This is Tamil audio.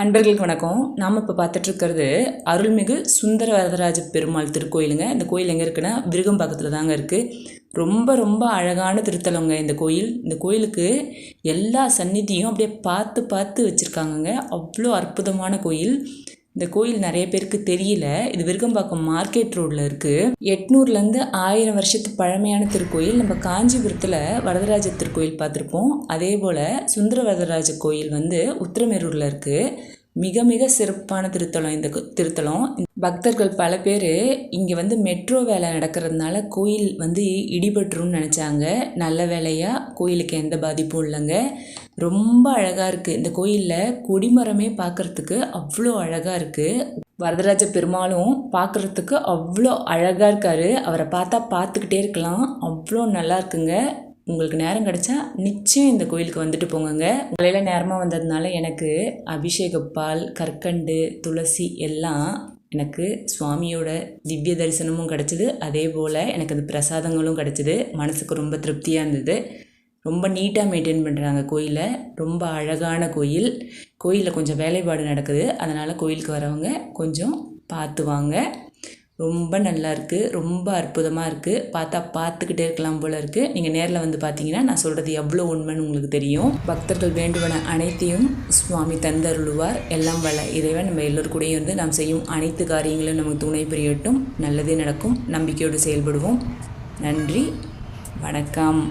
அன்பர்களுக்கு வணக்கம். நாம் இப்போ பார்த்துட்ருக்கிறது அருள்மிகு சுந்தர வரதராஜ பெருமாள் திருக்கோயிலுங்க. இந்த கோயில் எங்கே இருக்குன்னா விருகம்பாக்கத்தில் தாங்க இருக்குது ரொம்ப ரொம்ப அழகான திருத்தலங்க இந்த கோயில். இந்த கோயிலுக்கு எல்லா சந்நிதியும் அப்படியே பார்த்து பார்த்து வச்சுருக்காங்கங்க. அவ்வளோ அற்புதமான கோயில். இந்த கோயில் நிறைய பேருக்கு தெரியல. இது விருகம்பாக்கம் மார்க்கெட் ரோட்டில் இருக்குது எட்நூறுலேருந்து ஆயிரம் வருஷத்து பழமையான திருக்கோயில். நம்ம காஞ்சிபுரத்தில் வரதராஜ திருக்கோயில் பார்த்துருப்போம். அதே போல் சுந்தர வரதராஜ கோயில் வந்து உத்திரமேரூரில் இருக்குது மிக மிக சிறப்பான திருத்தலம் இந்த திருத்தலம். பக்தர்கள் பல பேர் இங்கே வந்து மெட்ரோ வேலை நடக்கிறதுனால கோயில் வந்து இடிபட்டுரும்னு நினச்சாங்க. நல்ல வேலையாக கோயிலுக்கு எந்த பாதிப்பும் இல்லைங்க. ரொம்ப அழகாக இருக்குது இந்த கோயிலில் கொடிமரமே பார்க்குறதுக்கு அவ்வளோ அழகாக இருக்குது வரதராஜ பெருமாளும் பார்க்குறதுக்கு அவ்வளோ அழகாக இருக்காரு. அவரை பார்த்தா பார்த்துக்கிட்டே இருக்கலாம். அவ்வளோ நல்லா இருக்குங்க. உங்களுக்கு நேரம் கிடைச்சா நிச்சயம் இந்த கோயிலுக்கு வந்துட்டு போங்கங்க. காலையில் நேரமாக வந்ததுனால எனக்கு அபிஷேக பால் கற்கண்டு துளசி எல்லாம் எனக்கு சுவாமியோட திவ்ய தரிசனமும் கிடச்சிது. அதே போல் எனக்கு அது பிரசாதங்களும் கிடச்சிது. மனசுக்கு ரொம்ப திருப்தியாக இருந்தது. ரொம்ப நீட்டாக மெயின்டைன் பண்ணுறாங்க கோயிலை. ரொம்ப அழகான கோயில். கோயிலில் கொஞ்சம் வேலைப்பாடு நடக்குது. அதனால் கோயிலுக்கு வரவங்க கொஞ்சம் பார்த்து வாங்க. ரொம்ப நல்லா இருக்குது ரொம்ப அற்புதமாக இருக்குது பார்த்தா பார்த்துக்கிட்டே இருக்கலாம் போல இருக்குது நீங்கள் நேரில் வந்து பார்த்தீங்கன்னா நான் சொல்கிறது எவ்வளோ உண்மைன்னு உங்களுக்கு தெரியும். பக்தர்கள் வேண்டுவன அனைத்தையும் சுவாமி தந்தருளுவார். எல்லாம் வல இறைவன் நம்ம எல்லோருக்கூடையும் கூடயும் இருந்து நாம் செய்யும் அனைத்து காரியங்களும் நமக்கு துணை புரியட்டும். நல்லதே நடக்கும். நம்பிக்கையோடு செயல்படுவோம். நன்றி. வணக்கம்.